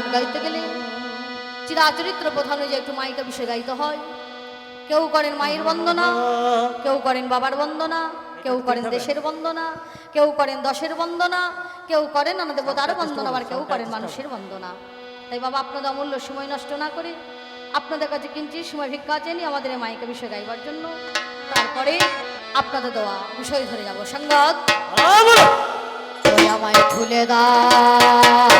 গান গাইতে গেলে চিরাচরিত্র প্রধান যে একটু মাইকা বিষয় গাইতে হয়। কেউ করেন মায়ের বন্দনা কেউ করেন বাবার বন্দনা কেউ করেন দেশের বন্দনা কেউ করেন দশের বন্দনা কেউ করেন নানা দেবতার বন্দনা আবার কেউ করেন মানুষের বন্দনা। তাই বাবা আপনাদের অমূল্য সময় নষ্ট না করে আপনাদের কাছে কিঞ্চিত সময় ভিক্ষা চেনি আমাদের এই মাইকা বিষয় গাইবার জন্য। তারপরে আপনাদের দেওয়া বিষয় ধরে যাব সঙ্গত। ওই আমায় খুলে দাও।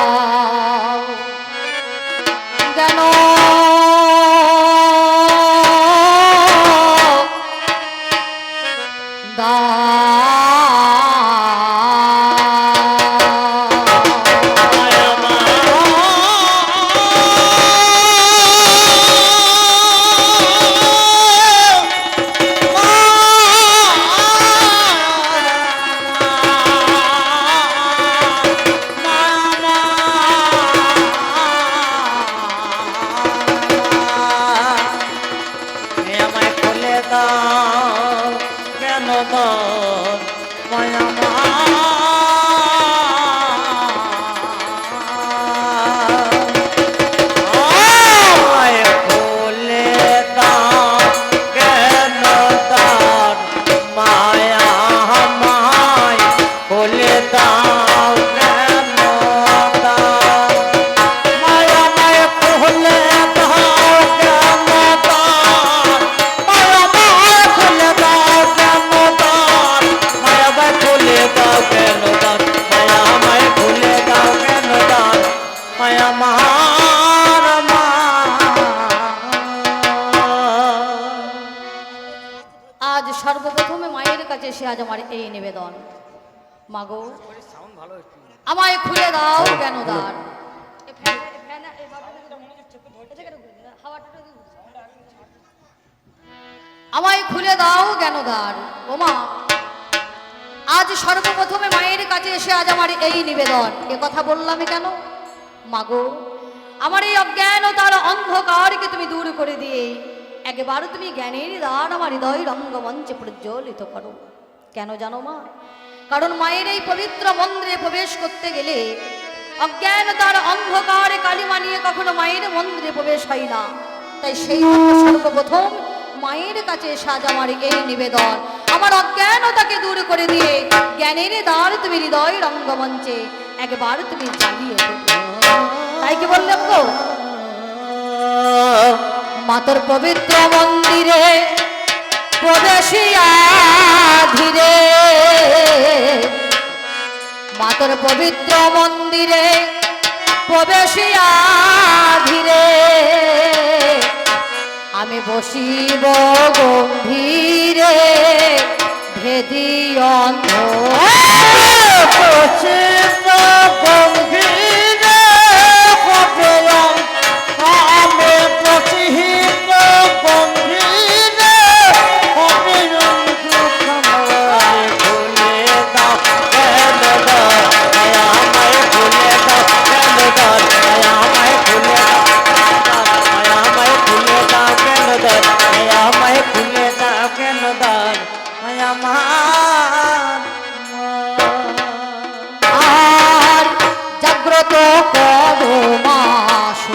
আমায় খুলে দাও কেন দার আমায় খুলে দাও কেন ওমা আজ সর্বপ্রথমে মায়ের কাছে এসে আজ আমার এই নিবেদন এ কথা বললামই কেন? মাগো আমার এই অজ্ঞানতার অন্ধকারকে তুমি দূর করে দিয়ে একবার তুমি জ্ঞানের দান আমার হৃদয় রঙ্গমঞ্চে প্রজ্বলিত করো কেন জানো মা কারণ মায়ের এই পবিত্র মন্দিরে প্রবেশ করতে গেলে অজ্ঞানতার অন্ধকারে কালিমা নিয়ে কখনো মায়ের মন্দিরে প্রবেশ হয় না। তাই সেই সর্বপ্রথম মায়ের কাছে সাজ আমার এই নিবেদন। আমার অজ্ঞানতাকে দূর করে দিয়ে জ্ঞানের দ্বার তুমি হৃদয় রঙ্গমঞ্চে একবার তুমি জ্বালিয়ে তাই কি বললাম গো? মাতর পবিত্র মন্দিরে প্রবেশিয়া ধীরে মাতর পবিত্র মন্দিরে প্রবেশিয়া ধীরে আমি বসিব গম্ভীরে ভেদি অন্ধ। আর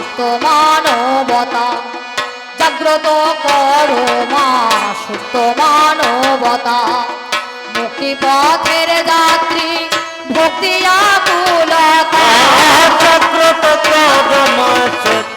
সুপ্ত মানবতা জাগ্রত করো মা সুপ্ত মানবতা মুক্তি পথের যাত্রী, ভক্তি আকুলতা। জাগ্রত করো মুক্তি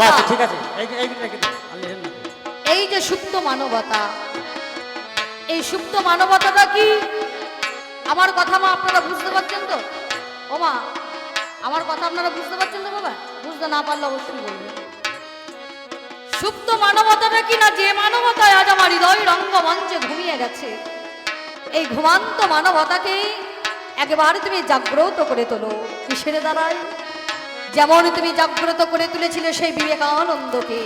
মানবতা। ঠিক আছে। এই যে সুপ্ত মানবতা এই সুপ্ত মানবতাটা কি? আমার কথা মা আপনারা বুঝতে পারছেন তো? ও মা আমার কথা আপনারা বুঝতে পারছেন তো বাবা? বুঝতে না পারলে অবশ্যই বলবেন। সুপ্ত মানবতাটা কি না? যে মানবতায় আজ আমার হৃদয় রঙ্গমঞ্চে ঘুমিয়ে গেছে এই ঘুমান্ত মানবতাকে একেবারে তুমি জাগ্রত করে তোলো। কিসের দ্বারাই যেমন তুমি জাগ্রত করে তুলেছিলে সেই বিবেকানন্দকে।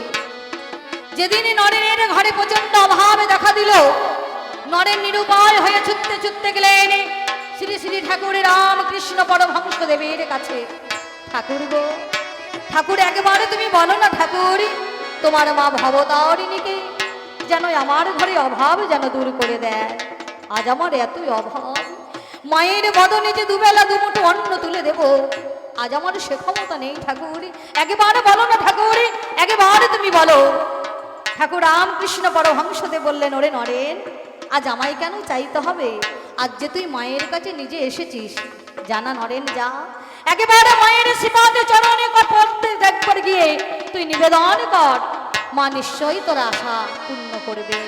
যেদিন নরেনের ঘরে প্রচণ্ড অভাবে দেখা দিল, নরেন নিরুপায় হয়ে ছুটতে ছুটতে গেলেন শ্রী শ্রী ঠাকুর রামকৃষ্ণ পরমহংস দেবের কাছে। ঠাকুর গো, ঠাকুর, একবারে তুমি বলো না ঠাকুর, তোমার মা ভবতারিণীকে যেন আমার ঘরে অভাব যেন দূর করে দেয়। আজ আমার এতই অভাব, মায়ের বদনে যে দুবেলা দুমুঠো অন্ন তুলে দেব আজ আমার সে ক্ষমতা নেই ঠাকুর। একেবারে বলো না ঠাকুর, একেবারে তুমি বলো। ঠাকুর রামকৃষ্ণ পরমহংসদেব বললেন, ওরে নরেন, আজ আমায় কেন চাইতে হবে? আজ যে তুই মায়ের কাছে নিজে এসেছিস, জানা নরেন, যা। একেবারে মায়ের শ্রীপাদে চরণে করতে একবার গিয়ে তুই নিবেদন কর, মা নিশ্চয়ই তোর আশা পূর্ণ করবে।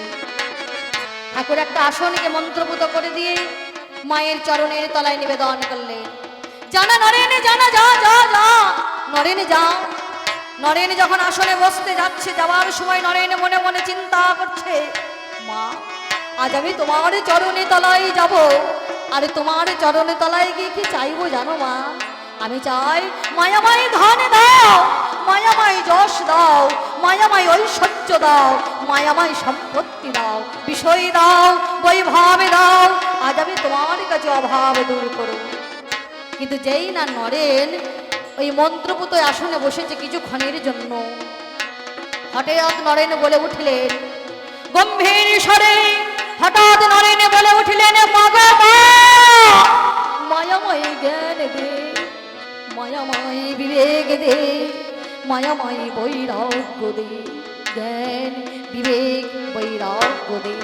ঠাকুর একটা আসনকে মন্ত্রপুত করে দিয়ে মায়ের চরণের তলায় নিবেদন করলেন। জানা নরেনে, জানা, যা যা যা। নরেনে, যা। নরেন যখন আসনে বসতে যাচ্ছে, যাওয়ার সময় নরেন মনে মনে চিন্তা করছে, মা, আজ আমি তোমার চরণে তলায় যাব। আর তোমার চরণে তলায় গিয়ে কি চাইব জানো মা? আমি চাই মায়ামাই ধন দাও মায়ামাই যশ দাও মায়ামাই ঐশ্বর্য দাও মায়ামাই সম্পত্তি দাও, বিষয় দাও, বৈভাবে দাও। আজ আমি তোমার কাছে অভাব দূর করব। কিন্তু যেই না নরেন, ওই মন্ত্রপুত আসনে বসেছে কিছুক্ষণের জন্য। হঠাৎ নরেন বলে উঠলেন, গম্ভীর স্বরে, হঠাৎ নরেন বলে উঠলেন মায়াময় জ্ঞান দে, মায়াময় বিবেক দে, মায়াময় বৈরাগ্য দে, জ্ঞান, বিবেক, বৈরাগ্য দে।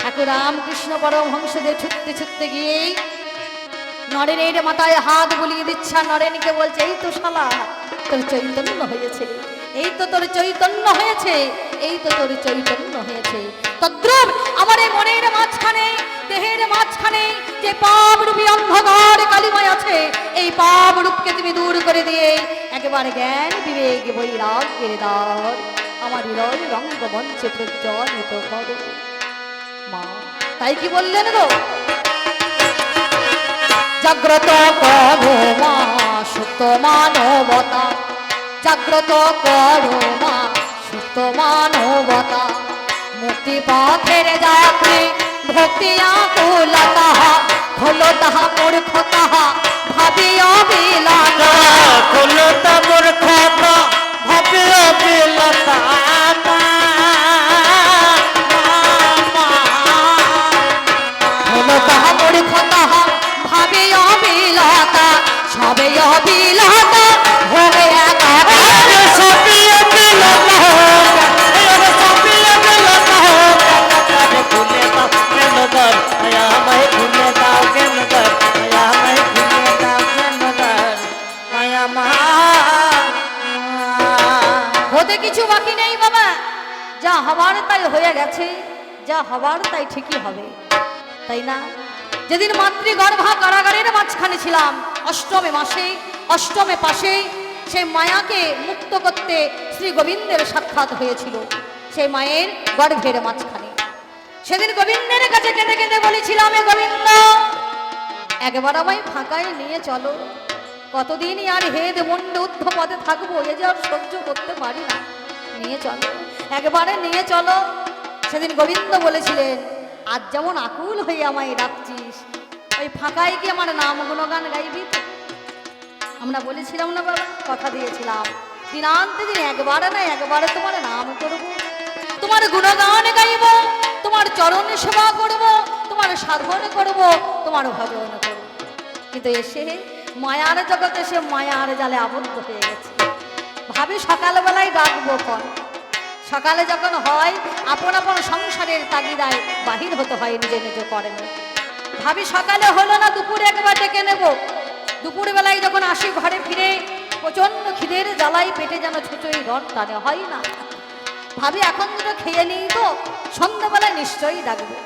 ঠাকুর রামকৃষ্ণ পরমহংসদের ছুটতে ছুটতে গিয়েই নরেনের মাথায় হাত বুলিয়ে দিচ্ছে, নরেনকে বলছে, এই তো শালা, তোর চৈতন্য হয়েছে, এই তো তোর চৈতন্য হয়েছে, এই তো তোর চৈতন্য হয়েছে। তদ্রুপ আমার মনের মাঝখানে, দেহের মাঝখানে যে পাপ রূপী অন্ধকার কালিময় আছে, এই পাপ রূপকে তুমি দূর করে দিয়ে একেবারে জ্ঞান বিবেক বৈরাগ্যের দ্বার আমার হৃদয় রঙ্গমঞ্চে প্রজ্বলিত করো। মা, তাই কি বললেন গো? জাগ্রত করো মা, সুত মানবতা। জাগ্রত করো মা, সুত মানবতা। মুক্তি পথের যাত্রী, ভক্তি আকুলতা। হলো তাহা মূর্খতা ভাবি অবিলাতা কুলতা মূর্খতা ভাবে অবিলতা বাকি নেই বাবা? যা হবার তাই হয়ে গেছে, যা হবার তাই ঠিকই হবে, তাই না? যেদিন মাতৃগর্ভা কারাগারের মাঝখানে ছিলাম, অষ্টমে মাসে, অষ্টমে পাশে, সেই মায়াকে মুক্ত করতে শ্রী গোবিন্দের সাক্ষাৎ হয়েছিল, সেই মায়ের গর্ভের মাঝখানে। সেদিন গোবিন্দের কাছে কেঁদে কেঁদে বলেছিলাম গোবিন্দ, একবার আমায় ফাঁকায় নিয়ে চলো। কতদিনই আর হেদ মুন্ড উদ্ধ পদে থাকব, এ যে আর সহ্য করতে পারি না। নিয়ে চলো। একবারে নিয়ে চলো। সেদিন গোবিন্দ বলেছিলেন, আজ যেমন আকুল হয়ে আমায় ডাকছিস, ওই ফাঁকায় কি আমার নাম গুণগান গাইবি? আমরা বলেছিলাম না বাবা, কথা দিয়েছিলাম। দিনান্তে দিন একবারে না একবারে তোমার নাম করব। তোমার গুণগান গাইব, তোমার চরণ সেবা করব, তোমার সাধন করব, তোমার ভজন করব। কিন্তু এসে মায়ার জগতে সে মায়ার জালে আবদ্ধ হয়ে গেছে। ভাবি সকালবেলায় ডাকবো কর। সকালে যখন হয়, আপন আপন সংসারের তাগিদায় বাহির হতে হয়, নিজে নিজে করেন ভাবি, সকালে হলো না, দুপুরে একবার ডেকে নেব। দুপুর বেলায় যখন আসি ঘরে ফিরে প্রচণ্ড খিদের জ্বালাই পেটে যেন ছুচোই রড টানে, হয় না। ভাবি, এখন দুটো খেয়ে নিই তো, সন্ধ্যাবেলায় নিশ্চয়ই ডাকবো।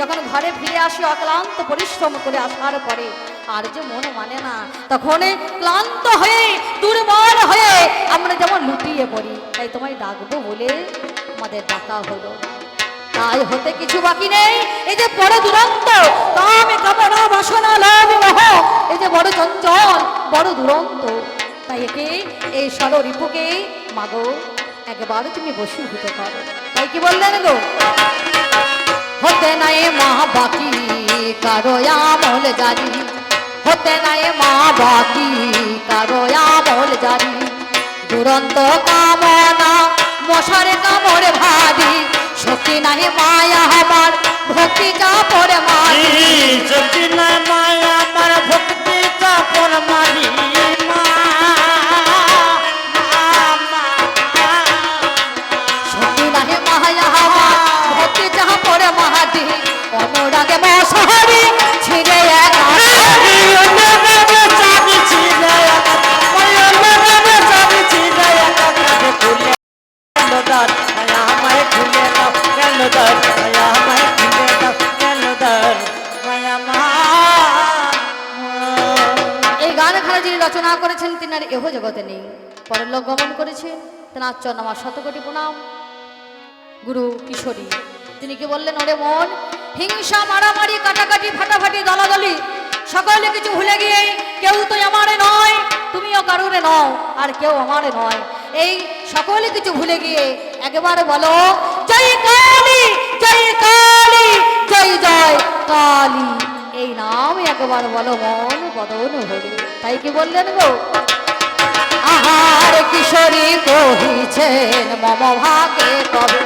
যখন ঘরে ফিরে আসি, অক্লান্ত পরিশ্রম করে আসার পরে আর যে মন মানে না। তখন ক্লান্ত হয়ে, দুর্বল হয়ে আমরা যেমন লুটিয়ে পড়ি, তাই তোমায় ডাকবো বলে আমাদের ডাকা হলো। তাই হতে কিছু বাকি নেই। এই যে বড় দুরন্ত এই যে বড় চঞ্চল, বড় দুরন্ত। তাই একে, এই ষড় রিপুকে, মাগো, একবার তুমি বসীভূত করো। তাই কি বললেন গো? হতে নাই মা বাকি কারও আমল জারি। হতে নাই মা বাকি কারও আমল জানি। দুরন্ত কামনা, মশারে কামড় ভারি। শক্তি নাই মায়া আমার, ভক্তি যা পরে মারি। যদি না মায়া আমার, ভক্তি চাপন মারি মা। যিনি রচনা করেছেন তিনি আর এহ জগতে নেই। পরলোক গমন করেছেন তেনার চরণ আমার শতকোটি প্রণাম। গুরু কিশোরী, তিনি কি বললেন, ওরে মন, হিংসা, মারামারি, কাটাকাটি, ফাটাফাটি, দলাদলি, সকলে কিছু ভুলে গিয়ে কেউ তো আমারে নয়, তুমিও কারুরে নও, আর কেউ আমারে নয়। এই সকলে কিছু ভুলে গিয়ে একেবারে বলো, জয় কালী জয় কালী, জয় জয় কালী। এই নাম একবার বলো, মন বদন হরি তাই কি বললেন গো? আহার কিশোরী কহিছেন, মম ভাগে কবে?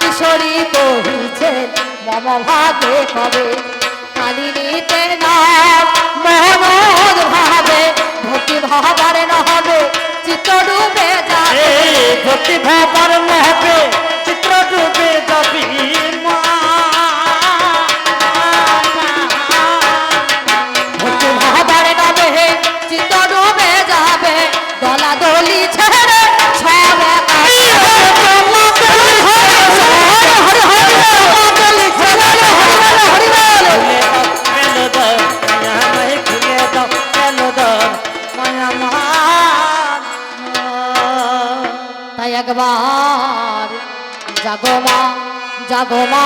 কিশোরী কহিছেন, মম ভাগে কবে? কালিনীতে নাম মহমদ জাগো মা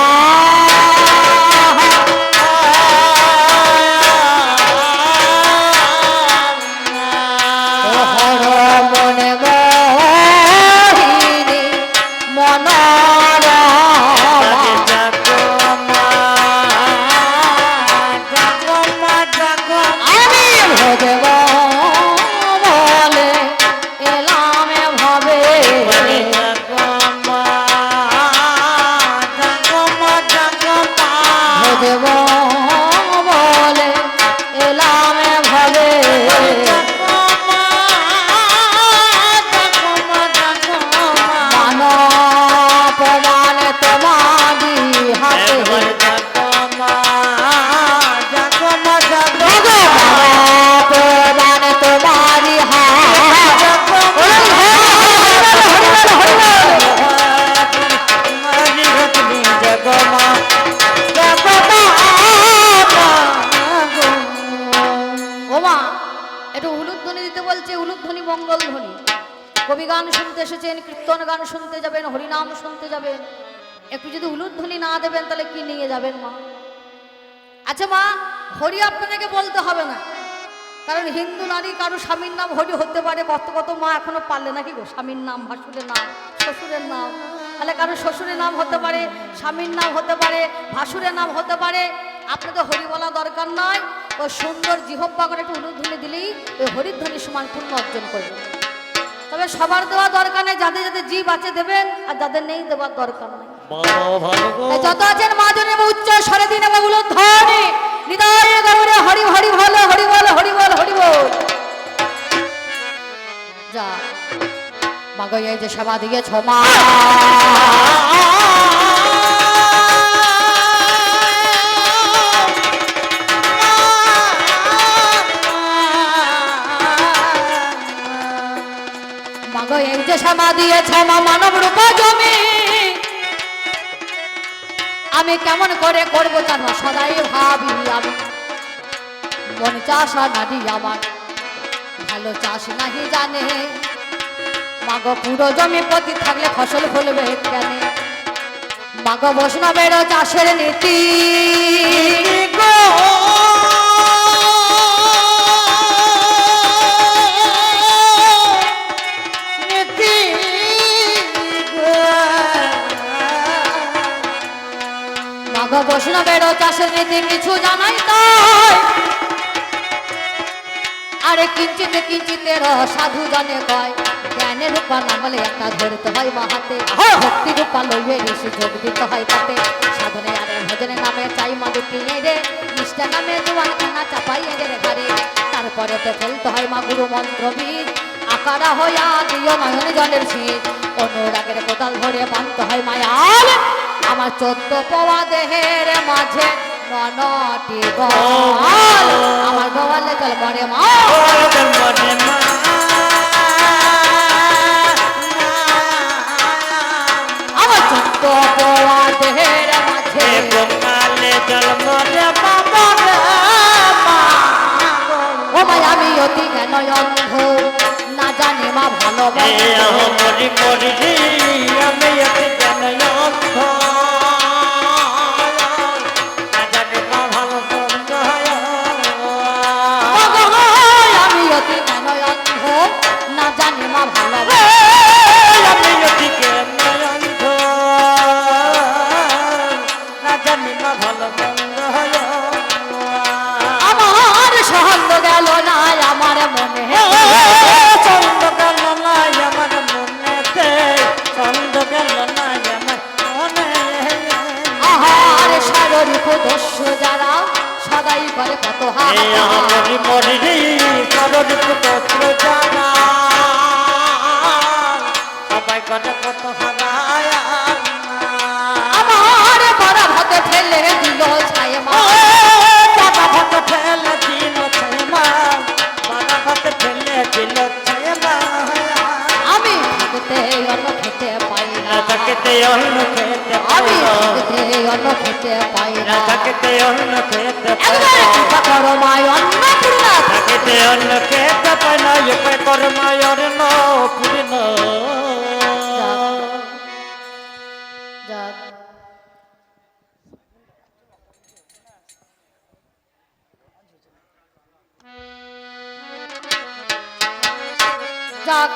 শুনতে যাবেন, হরিনাম শুনতে যাবেন। একটু যদি উলুদ ধ্বনি না দেবেন, তাহলে কি নিয়ে যাবেন মা? আচ্ছা মা, হরি আপনাদেরকে বলতে হবে না। কারণ হিন্দু নারী, কারও স্বামীর নাম হরি হতে পারে, কত কত মা এখনও পারলে নাকি গো? স্বামীর নাম, ভাসুরের নাম, শ্বশুরের নাম। তাহলে কারও শ্বশুরের নাম হতে পারে, স্বামীর নাম হতে পারে, ভাসুরের নাম হতে পারে। আপনাদের হরি বলা দরকার নয়। ওই সুন্দর জিহব্বা করে একটু উলুধ্বনি দিলেই ওই হরিধ্বনির সমান পূর্ণ অর্জন করবে। তবে সবার দেওয়া দরকার নেই যাদের যাদের জীব আছে দেবেন আর যাদের নেই দেওয়ার দরকার নেই। যত আছেন মা জনে উচ্চ সরে দিন এবং উলুধ্বনি। হৃদয় গৌরে হরি হরি বল হরি বল হরি বল হরি বল। যা। মাগো যে সেবা দিয়েছ মা। যে সেবা দিয়েছ মা মানব রূপ জমি। আমি কেমন করে করব জানো? সদাই ভাবি আমি। মন চাষ নারী আমার, ভালো চাষ নাহি জানে। মাগো পুরো জমি প্রতি থাকলে ফসল ফলবে কেন? মাগো বৈষ্ণবের চাষের নীতি। মাগো বৈষ্ণবেরও চাষের নীতি কিছু জানাই তাই। আরে কিঞ্চিত কিঞ্চিতের সাধু জানে কয় জ্ঞানের রূপা নামলে একটা ধরতে হয় মাহাতে। ভক্তি রূপা লইবে ঋষি যোগ দিতে হয় তাতে। সাধনে আরে ভজনে নামে চাই মাদু পিয়ে রে। নিষ্ঠা নামে জোয়ান খানা চাপাই এদের ঘরে তারপরে তো ফেলতে হয় মা গুরু মন্ত্র বীজ আকারা হইয়া দিও নয়ন জলের শীত। অনুরাগের কোদাল ধরে বানতে হয় মায়াল আমার চোদ্দ পওয়া দেহের মাঝে ননটি আমার গোয়ালে জল মরে মা। আমার চোদ্দ পওয়া দেহের মাঝে ও মাই আমি অতি জ্ঞান অন্ধ না জানি মা ভালো আমি কত হাহাকার। সবাই করে কত হারায় আমার বড় হাতে ফেলে দিল খেতে আমি অন্ন খেতে পাই না। থাকতে অন্য খেতে পাই না। করো মায় অন্নপূর্ণা। থাকতে অন্য খেতে পাই না এপে পূর্ণ যাক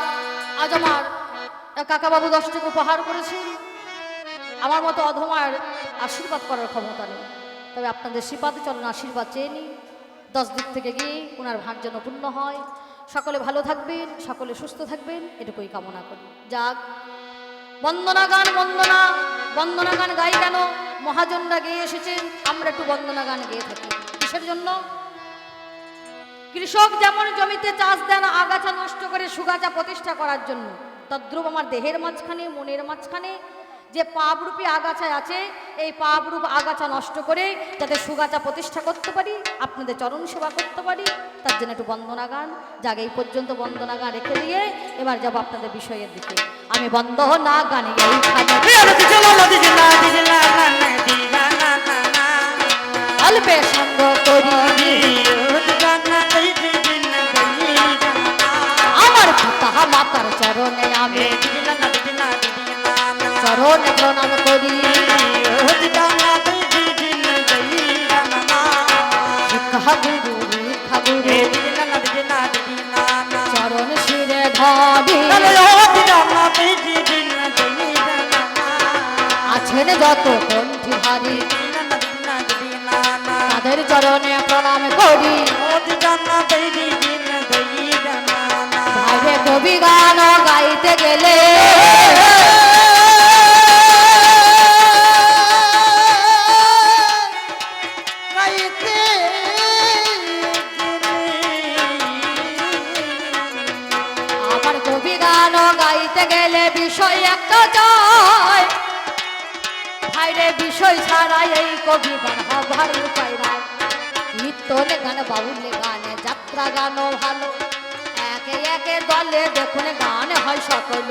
আজ আমার কাকাবাবু দশ টাকা উপহার করেছেন আমার মতো অধমার আশীর্বাদ করার ক্ষমতা নেই। তবে আপনাদের শ্রীপাদে চলন আশীর্বাদ চেয়ে নিই দশ দিক থেকে গিয়ে ওনার ভাগ যেন পূর্ণ হয়। সকলে ভালো থাকবেন, সকলে সুস্থ থাকবেন, এটুকুই কামনা করি। যাক, বন্দনা গান, বন্দনা বন্দনা গান গাই কেন? মহাজনরা গেয়ে এসেছেন, আমরা একটু বন্দনা গান গেয়ে থাকি। কিসের জন্য? কৃষক যেমন জমিতে চাষ দেন, আগাছা নষ্ট করে সুগাছা প্রতিষ্ঠা করার জন্য। তদ্রুপ আমার দেহের মাঝখানে মনের মাঝখানে যে পাপরূপী আগাছায় আছে এই পাপরূপ আগাছা নষ্ট করে যাতে সুগাছা প্রতিষ্ঠা করতে পারি আপনাদের চরণ সেবা করতে পারি তার জন্য একটু বন্দনা গান যাক এই পর্যন্ত বন্দনা গান রেখে দিয়ে এবার যাব আপনাদের বিষয়ের দিকে আমি বন্দনা গান অল্পে সঙ্গ করি মাতার চরণে আমি চরণে প্রণাম করি। শিক্ষা গুরু শিক্ষা গুরু চরণ শিরে ধরি। আছেন যত কণ্ঠী হারি তাদের চরণে প্রণাম করি। ভাইরে কবি গান গাইতে গেলে। আমার কবি গান গাইতে গেলে বিষয় একটা জয়। ভাইরে, বিষয় ছাড়া এই কবি গান হবার উপায় নাই। নিত্যনে গান বাউলে গানে, যাত্রা গানও ভালো। একে একে দলে দেখুন গান হয় সকল।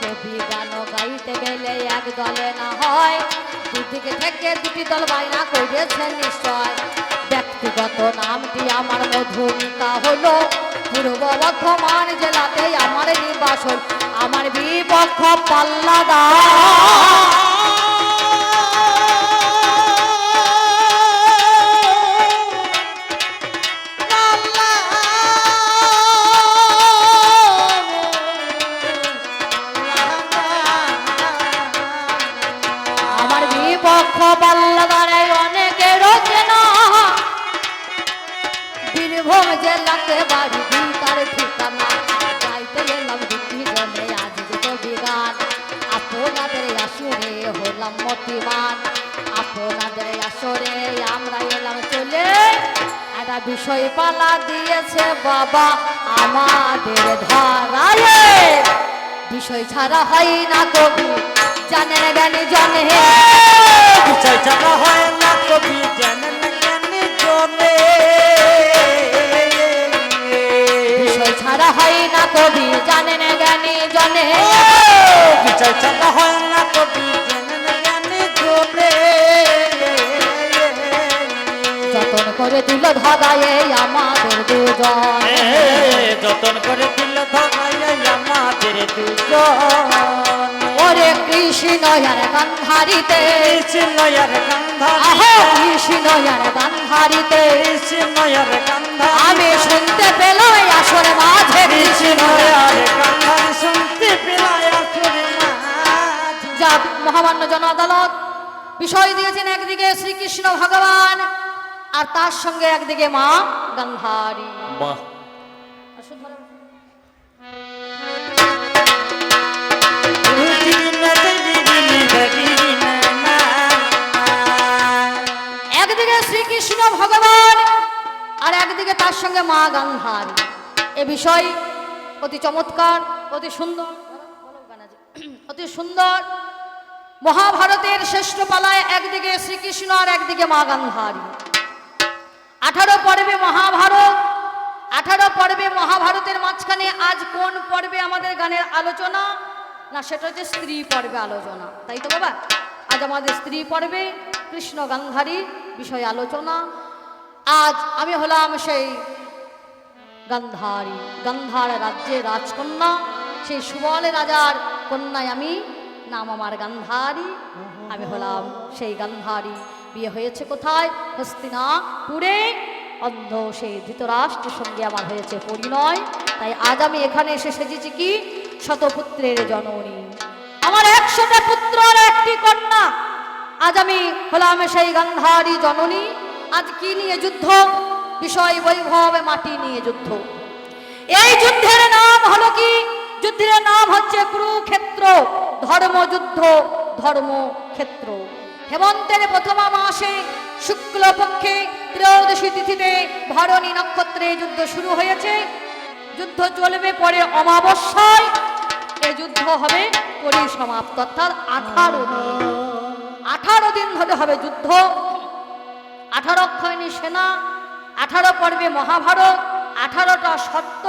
কবি গান গাইতে গেলে এক দলে না হয়, দুদিকে থেকে দুটি দল বাইনা করেছে নিশ্চয়। ব্যক্তিগত নামটি আমার মধুমিতা হলো। পূর্ব বর্ধমান জেলাতে আমার নির্বাসন আমার বিপক্ষ পাল্লাদা বিগান আপনাদের আসরে বিষয় পালা দিয়েছে বাবা আমাদের ধরায়। বিষয় ছাড়া হয় না কবি জানেন জ্ঞানী জনে বিষয় জানা হয় না কবি জানেন ছাড়া হয় না কবি জানেন জ্ঞানী জনে। বিষয় জানা হয় না কবি জানেন জ্ঞানী জনে। যতন করে দিল ধরায় আমাদের দুজন। যতন করে দিল ধরাই আমাদের দুজন। ওরে কৃষ্ণ আর গান্ধারিতে। কৃষ্ণয়ের গান্ধারিতে। কৃষ্ণয়ের গন্ধা আমি শুনতে পেলাম এই আসর মাঝে কৃষ্ণয়ের শুনতে পেলায় আসরে মাঝ। যা মহামান্য জন আদালত বিষয় দিয়েছেন একদিকে শ্রীকৃষ্ণ ভগবান আর তার সঙ্গে একদিকে মা গান্ধারী। বাহ শ্রীকৃষ্ণ ভগবান। আর একদিকে তার সঙ্গে মা গান্ধারী। এ বিষয় অতি চমৎকার, অতি সুন্দর অতি সুন্দর। মহাভারতের শ্রেষ্ঠ পালায় একদিকে শ্রীকৃষ্ণ আর একদিকে মা গান্ধারী। আঠারো পর্বে মহাভারত, আঠারো পর্বে মহাভারতের মাঝখানে আজ কোন পর্বে আমাদের গানের আলোচনা? না, সেটা হচ্ছে স্ত্রী পর্বে আলোচনা। তাই তো বাবা? আজ আমাদের স্ত্রী পর্বে কৃষ্ণ গান্ধারীর বিষয়ে আলোচনা। আজ আমি হলাম সেই গান্ধারী, গান্ধার রাজ্যের রাজকন্যা। সেই সুবল রাজার কন্যায় আমি, নাম আমার গান্ধারী। আমি হলাম সেই গান্ধারী। বিয়ে হয়েছে কোথায়? হস্তিনাপুরে। অন্ধ সেই ধৃতরাষ্ট্রের সঙ্গে আমার হয়েছে পরিণয়। তাই আজ আমি এখানে এসে সেজেছি কি? শতপুত্রের জননী। আমার একশোটা পুত্র আর একটি কন্যা। আজ আমি হলাম সেই গান্ধারী জননী। আজ কি নিয়ে যুদ্ধ? বিষয় বৈভব, মাটি নিয়ে যুদ্ধ। এই যুদ্ধের নাম হলো কি? যুদ্ধের নাম হচ্ছে কুরুক্ষেত্র, ধর্মযুদ্ধ, ধর্মক্ষেত্র। হেমন্তের প্রথমা মাসে শুক্লপক্ষে ত্রয়োদশী তিথিতে ভরণী নক্ষত্রে যুদ্ধ শুরু হয়েছে। যুদ্ধ চলবে পরে অমাবস্যায়। এই যুদ্ধ হবে পরিসমাপ্ত, অর্থাৎ আঠারো দিন আঠারো দিন ধরে হবে যুদ্ধ। আঠারো অক্ষয়ণী সেনা আঠারো পর্বে মহাভারত আঠারোটা সত্য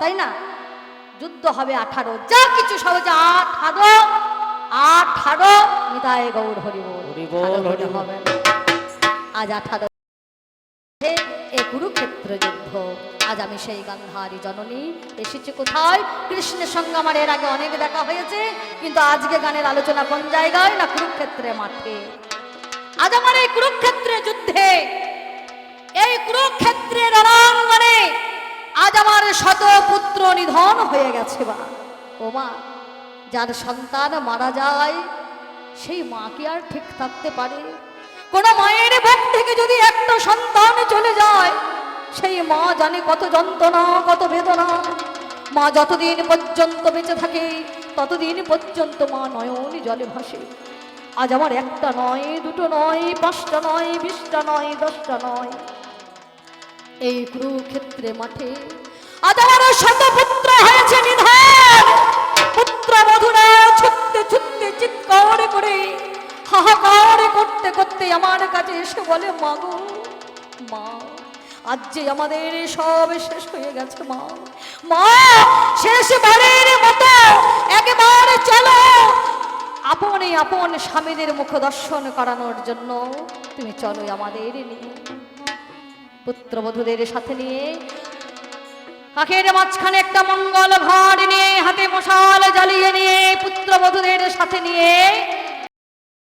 তাই না? যুদ্ধ হবে আঠারো। যা কিছু সহজে আঠারো আঠারো নিতায় গৌর হরি বল হরি বল, হরি বল। হবে। আজ আঠারো যুদ্ধ আজ আমি সেই গান্ধারী জননী। এসেছি কোথায়? কৃষ্ণের সঙ্গে আমার এর আগে অনেক দেখা হয়েছে। কিন্তু আজকে গানের আলোচনা কোন জায়গায় না কুরুক্ষেত্রে মাঠে? আজ আমার এই কুরুক্ষেত্রে যুদ্ধে, এই কুরুক্ষেত্রের রণাঙ্গনে আজ আমার শত পুত্র নিধন হয়ে গেছে বা ও মা, যার সন্তান মারা যায়, সেই মা কি আর ঠিক থাকতে পারে? কোন মায়ের বুক থেকে যদি একটা সন্তান চলে যায় সেই মা জানে কত যন্ত্রণা, কত বেদনা। মা যতদিন পর্যন্ত বেঁচে থাকে, ততদিন পর্যন্ত মা নয়ন জলে ভাসে। আজ আমার একটা নয়, দুটো নয়, পাঁচটা নয়, বিশটা নয়, দশটা নয়। এই কুরুক্ষেত্রে মাঠে আজ আমার শত পুত্র হয়েছে নিধান। পুত্র মধুরা ছুটতে ছুটতে চিৎকার করে, হাহাকার করতে করতে আমার কাছে এসে বলে মাগো মা আজ যে আমাদের সব শেষ হয়ে গেছে, মা। মা, শেষ বারের মতো একেবারে চলো। আপন আপন স্বামীদের মুখ দর্শন করানোর জন্য তুমি চলো আমাদের নিয়ে। পুত্রবধূদের সাথে নিয়ে, কাকের মাঝখানে একটা মঙ্গল ঘর নিয়ে, হাতে মশাল জ্বালিয়ে নিয়ে পুত্রবধূদের সাথে নিয়ে